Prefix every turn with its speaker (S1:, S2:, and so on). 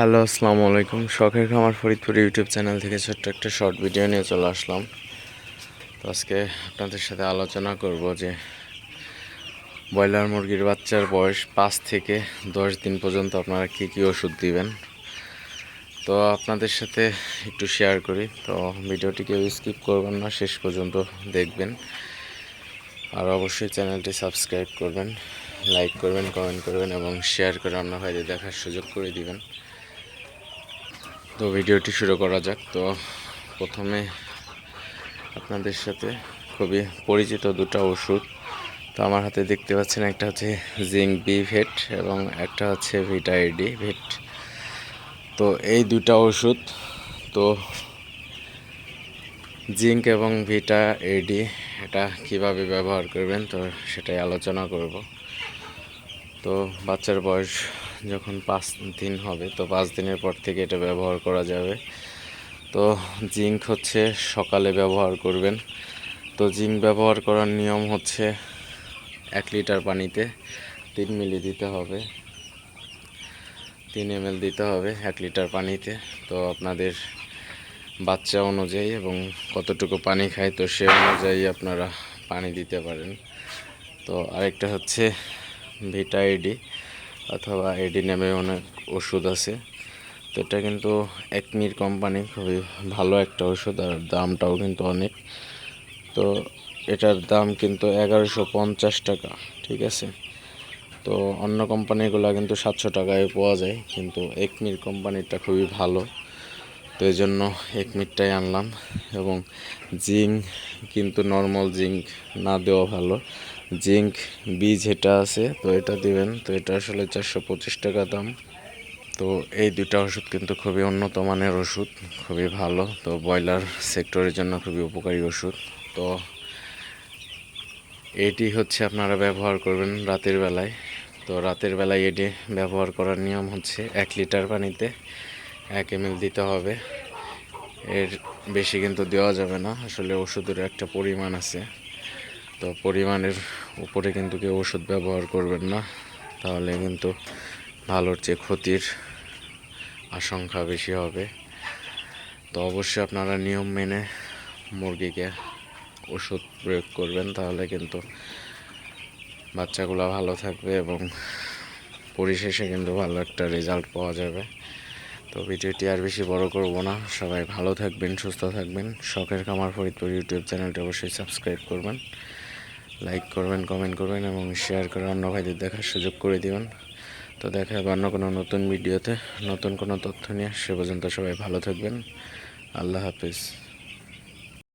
S1: Hello, আসসালামু আলাইকুম। শখের খামার ফরিদপুর ইউটিউব চ্যানেল থেকে ছোট্ট একটা শর্ট ভিডিও নিয়ে চলে আসলাম। তো আজকে আপনাদের সাথে আলোচনা করব যে ব্রয়লার মুরগির বাচ্চার বয়স পাঁচ থেকে দশ দিন পর্যন্ত আপনারা কী কী ওষুধ দিবেন। তো আপনাদের সাথে একটু শেয়ার করি। তো ভিডিওটি কেউ স্কিপ করবেন না, শেষ পর্যন্ত দেখবেন। আর অবশ্যই চ্যানেলটি সাবস্ক্রাইব করবেন লাইক করবেন কমেন্ট করবেন এবং শেয়ার করে অন্য ভাইদের দেখার সুযোগ করে দিবেন। তো ভিডিওটি শুরু করা যাক। তো প্রথমে আপনাদের সাথে খুবই পরিচিত দুটো ওষুধ। তো আমার হাতে দেখতে পাচ্ছেন একটা হচ্ছে জিঙ্ক বি ভেট এবং একটা হচ্ছে ভিটা এডি ভেট। তো এই দুটা ওষুধ, তো জিঙ্ক এবং ভিটা এডি এটা কীভাবে ব্যবহার করবেন, তো সেটাই আলোচনা করব। তো বাচ্চার বয়স যখন পাঁচ দিন হবে, তো পাঁচ দিনের পর থেকে এটা ব্যবহার করা যাবে। তো জিঙ্ক হচ্ছে সকালে ব্যবহার করবেন। তো জিঙ্ক ব্যবহার করার নিয়ম হচ্ছে এক লিটার পানিতে তিন মিলি দিতে হবে। তিন এম দিতে হবে এক লিটার পানিতে। তো আপনাদের বাচ্চা অনুযায়ী এবং কতটুকু পানি খায়, তো সে অনুযায়ী আপনারা পানি দিতে পারেন। তো আরেকটা হচ্ছে ভিটা এডি অথবা এডি নামে অনেক ওষুধ আছে। তো এটা কিন্তু একমির কোম্পানি, খুবই ভালো একটা ওষুধ আর দামটাও কিন্তু অনেক। তো এটার দাম কিন্তু এগারোশো পঞ্চাশ টাকা, ঠিক আছে? তো অন্য কোম্পানিগুলো কিন্তু সাতশো টাকায় পাওয়া যায়, কিন্তু একমির কোম্পানিটা খুবই ভালো। তো এই জন্য একমিরটাই আনলাম এবং জিঙ্ক, কিন্তু নর্মাল জিঙ্ক না দেওয়া ভালো। জিঙ্ক, বীজ এটা আছে, তো এটা দিবেন। তো এটা আসলে চারশো পঁচিশ টাকা দাম। তো এই দুইটা ওষুধ কিন্তু খুবই উন্নত মানের ওষুধ, খুবই ভালো। তো ব্রয়লার সেক্টরের জন্য খুবই উপকারী ওষুধ। তো এটি হচ্ছে আপনারা ব্যবহার করবেন রাতের বেলায়। তো রাতের বেলায় এটি ব্যবহার করার নিয়ম হচ্ছে এক লিটার পানিতে এক এম দিতে হবে। এর বেশি কিন্তু দেওয়া যাবে না। আসলে ওষুধের একটা পরিমাণ আছে। তো পরিমাণের উপরে কিন্তু কেউ ওষুধ ব্যবহার করবেন না। তাহলে কিন্তু ভালোর চেয়ে ক্ষতির আশঙ্কা বেশি হবে। তো অবশ্যই আপনারা নিয়ম মেনে মুরগিকে ওষুধ প্রয়োগ করবেন, তাহলে কিন্তু বাচ্চাগুলো ভালো থাকবে এবং পরিশেষে কিন্তু ভালো একটা রেজাল্ট পাওয়া যাবে। তো ভিডিওটি আর বেশি বড় করব না। সবাই ভালো থাকবেন, সুস্থ থাকবেন। শখের খামার ফরিদপুর ইউটিউব চ্যানেলটি অবশ্যই সাবস্ক্রাইব করবেন। লাইক করবেন কমেন্ট করবেন এবং শেয়ার করে অন্য ভাইদের দেখার সুযোগ করে দিবেন। তো দেখা হবে অন্য কোনো নতুন ভিডিওতে। নতুন কোনো তথ্য নিয়ে সে পর্যন্ত সবাই ভালো থাকবেন। আল্লাহ হাফিজ।